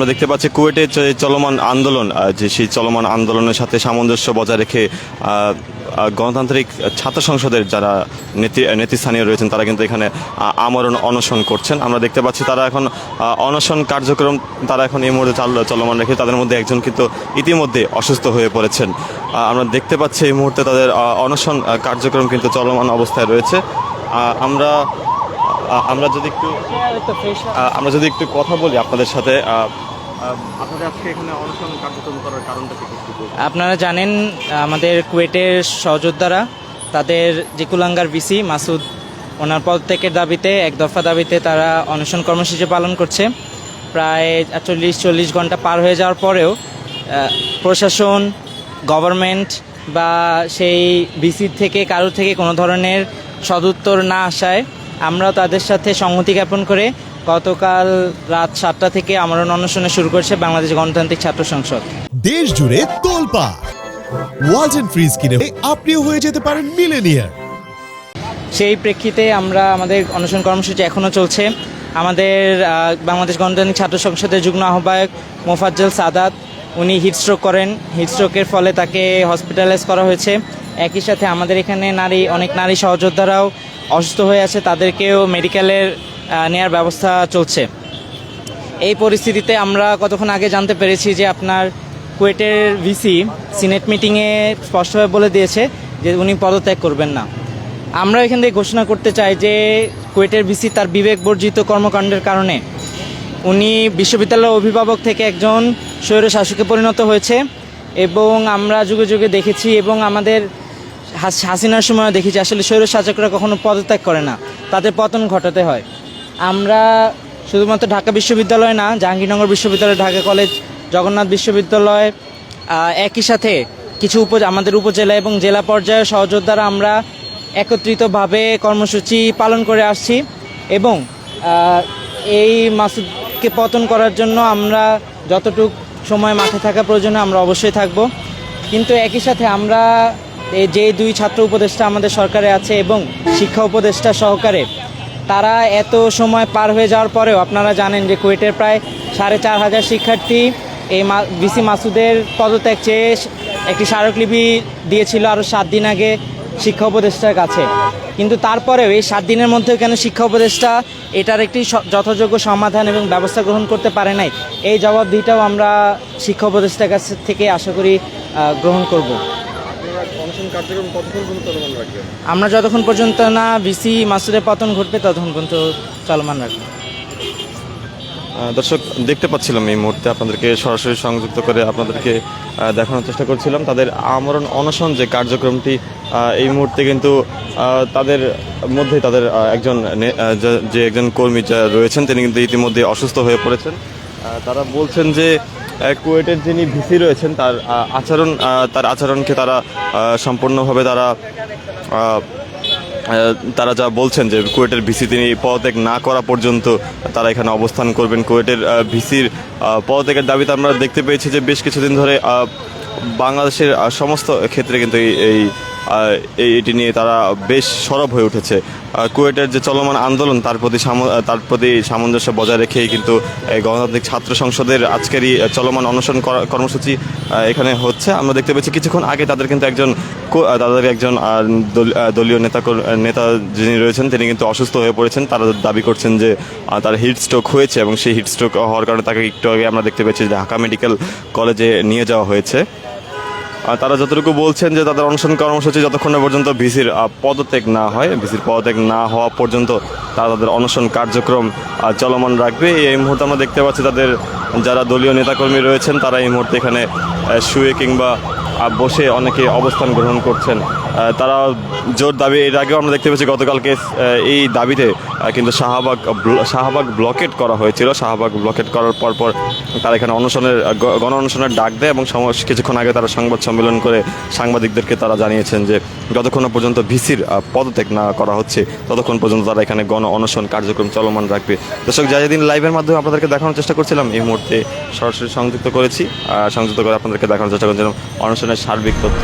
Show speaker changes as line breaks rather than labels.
আমরা দেখতে পাচ্ছি কুয়েটে চলমান আন্দোলন যে সেই চলমান আন্দোলনের সাথে সামঞ্জস্য বজায় রেখে গণতান্ত্রিক ছাত্র সংসদের যারা নেতৃ, নেতৃস্থানীয় রয়েছেন, তারা কিন্তু এখানে আমরণ অনশন করছেন। আমরা দেখতে পাচ্ছি তারা এখন অনশন কার্যক্রম তারা এখন এই মুহূর্তে চাল- চলমান রেখে, তাদের মধ্যে একজন কিন্তু ইতিমধ্যে অসুস্থ হয়ে পড়েছেন। আমরা দেখতে পাচ্ছি এই মুহূর্তে তাদের অনশন কার্যক্রম কিন্তু চলমান অবস্থায় রয়েছে। আমরা আমরা যদি একটু আমরা যদি একটু কথা বলি আপনাদের সাথে
আপনারা জানেন, আমাদের কুয়েটের সহযোদ্ধারা, তাদের যে কুলাঙ্গার ভিসি মাসুদ, ওনার পদত্যাগের দাবিতে, এক দফা দাবিতে তারা অনশন কর্মসূচি পালন করছে। প্রায় চল্লিশ চল্লিশ ঘণ্টা পার হয়ে যাওয়ার পরেও প্রশাসন, গভর্নমেন্ট বা সেই ভিসির থেকে, কারোর থেকে কোনো ধরনের সদুত্তর না আসায় আমরা তাদের সাথে সংহতি জ্ঞাপন করে গতকাল রাত সাতটা থেকে আমরণ অনশনে শুরু করছে বাংলাদেশ গণতান্ত্রিক ছাত্র সংসদ।
দেশ জুড়ে তোলপা। ওয়ালটন ফ্রিজ কিনে আপনিও হয়ে যেতে পারেন মিলেনিয়ার।
সেই প্রেক্ষিতে আমরা আমাদের অনশন কর্মসূচি এখনও চলছে। আমাদের বাংলাদেশ গণতান্ত্রিক ছাত্র সংসদের যুগ্ম আহ্বায়ক মোফাজ্জল সাদাত উনি হিটস্ট্রোক করেন। হিটস্ট্রোকের ফলে তাকে হসপিটালাইজ করা হয়েছে। একই সাথে আমাদের এখানে নারী অনেক নারী সহযোদ্ধারাও অসুস্থ হয়ে আছে। তাদেরকেও মেডিকেলের নেয়ার ব্যবস্থা চলছে। এই পরিস্থিতিতে আমরা কতক্ষণ আগে জানতে পেরেছি যে আপনার কুয়েটের ভিসি সিনেট মিটিংয়ে স্পষ্টভাবে বলে দিয়েছে যে উনি পদত্যাগ করবেন না। আমরা এখান থেকে ঘোষণা করতে চাই যে কুয়েটের ভিসি তার বিবেক বর্জিত কর্মকাণ্ডের কারণে উনি বিশ্ববিদ্যালয়ের অভিভাবক থেকে একজন স্বৈর পরিণত হয়েছে এবং আমরা যুগে যুগে দেখেছি এবং আমাদের হাসিনার সময় দেখেছি আসলে স্বৈর শাসকরা কখনো পদত্যাগ করে না, তাদের পতন ঘটাতে হয়। আমরা শুধুমাত্র ঢাকা বিশ্ববিদ্যালয় না, জাহাঙ্গীরনগর বিশ্ববিদ্যালয়, ঢাকা কলেজ, জগন্নাথ বিশ্ববিদ্যালয় একই সাথে কিছু উপ আমাদের উপজেলা এবং জেলা পর্যায়ের সহযোদ্ধারা আমরা একত্রিতভাবে কর্মসূচি পালন করে আসছি এবং এই মাসুদকে পতন করার জন্য আমরা যতটুক সময় মাঠে থাকা প্রয়োজনে আমরা অবশ্যই থাকব। কিন্তু একই সাথে আমরা যে দুই ছাত্র উপদেষ্টা আমাদের সরকারে আছে এবং শিক্ষা উপদেষ্টা সহকারে তারা এত সময় পার হয়ে যাওয়ার পরেও আপনারা জানেন যে কুয়েটের প্রায় সাড়ে চার হাজার শিক্ষার্থী এই বিসি মাসুদের পদত্যাগ চেয়ে একটি স্মারকলিপি দিয়েছিল আরও সাত দিন আগে শিক্ষা উপদেষ্টার কাছে। কিন্তু তারপরেও এই সাত দিনের মধ্যেও কেন শিক্ষা উপদেষ্টা এটার একটি যথাযোগ্য সমাধান এবং ব্যবস্থা গ্রহণ করতে পারে নাই? এই জবাবদিহিটাও আমরা শিক্ষা উপদেষ্টার কাছ থেকে আশা করি গ্রহণ করব। আমরা যতক্ষণ পর্যন্ত না ভিসি মাসুদের পতন ঘটবে ততক্ষণ পর্যন্ত চলমান রাখব।
দর্শক দেখতে পাচ্ছিলাম এই মুহূর্তে আপনাদেরকে সরাসরি সংযুক্ত করে আপনাদেরকে দেখানোর চেষ্টা করছিলাম। তাদের আমরণ অনশন যে কার্যক্রমটি এই মুহূর্তে কিন্তু তাদের মধ্যে তাদের একজন নে- যে- একজন কর্মী যা রয়েছেন তিনি কিন্তু ইতিমধ্যে অসুস্থ হয়ে পড়েছেন। তারা বলছেন যে কুয়েটের যিনি ভিসি রয়েছেন, তার আচরণ তার আচরণকে তারা সম্পূর্ণভাবে তারা তারা যা বলছেন যে কুয়েটের ভিসি তিনি পদত্যাগ না করা পর্যন্ত তারা এখানে অবস্থান করবেন। কুয়েটের ভিসির পদত্যাগের দাবিতে আমরা দেখতে পেয়েছি যে বেশ কিছুদিন ধরে বাংলাদেশের সমস্ত ক্ষেত্রে কিন্তু এই- এটি নিয়ে তারা বেশ সরব হয়ে উঠেছে। কুয়েটের যে চলমান আন্দোলন, তার প্রতি তার প্রতি সামঞ্জস্য বজায় রেখেই কিন্তু এই গণতান্ত্রিক ছাত্র সংসদের আজকেরই চলমান অনশন করা- কর্মসূচি এখানে হচ্ছে। আমরা দেখতে পেয়েছি কিছুক্ষণ আগে তাদের কিন্তু একজন তাদের একজন দলীয় নেতা নেতা যিনি রয়েছেন, তিনি কিন্তু অসুস্থ হয়ে পড়েছেন। তারা দাবি করছেন যে তার হিট স্ট্রোক হয়েছে এবং সেই হিট স্ট্রোক হওয়ার কারণে তাকে একটু আগে আমরা দেখতে পেয়েছি যে ঢাকা মেডিকেল কলেজে নিয়ে যাওয়া হয়েছে। তারা যতটুকু বলছেন যে তাদের অনশন কর্মসূচি যতক্ষণ না পর্যন্ত ভিসির পদত্যাগ না হয়, ভিসির পদত্যাগ না হওয়া পর্যন্ত তারা তাদের অনশন কার্যক্রম চলমান রাখবে। এই মুহূর্তে আমরা দেখতে পাচ্ছি তাদের যারা দলীয় নেতাকর্মী রয়েছেন, তারা এই মুহূর্তে এখানে শুয়ে কিংবা বসে অনেকে অবস্থান গ্রহণ করছেন। তারা জোর দাবি, এর আগেও আমরা দেখতে পেয়েছি গতকালকে এই দাবিতে কিন্তু শাহবাগ শাহবাগ ব্লকেট করা হয়েছিল। শাহবাগ ব্লকেট করার পর পর তারা এখানে অনশনের গণ অনশনের ডাক দেয় এবং কিছুক্ষণ আগে তারা সংবাদ সম্মেলন করে সাংবাদিকদেরকে তারা জানিয়েছেন যে, যতক্ষণ পর্যন্ত ভিসির পদত্যাগ না করা হচ্ছে, ততক্ষণ পর্যন্ত তারা এখানে গণ অনশন কার্যক্রম চলমান রাখবে। দর্শক যা যেদিন লাইভের মাধ্যমে আপনাদেরকে দেখানোর চেষ্টা করছিলাম। এই মুহূর্তে সরাসরি সংযুক্ত করেছি। সংযুক্ত করে আপনাদেরকে দেখানোর চেষ্টা করছিলাম অনুষ্ঠানের সার্বিক তথ্য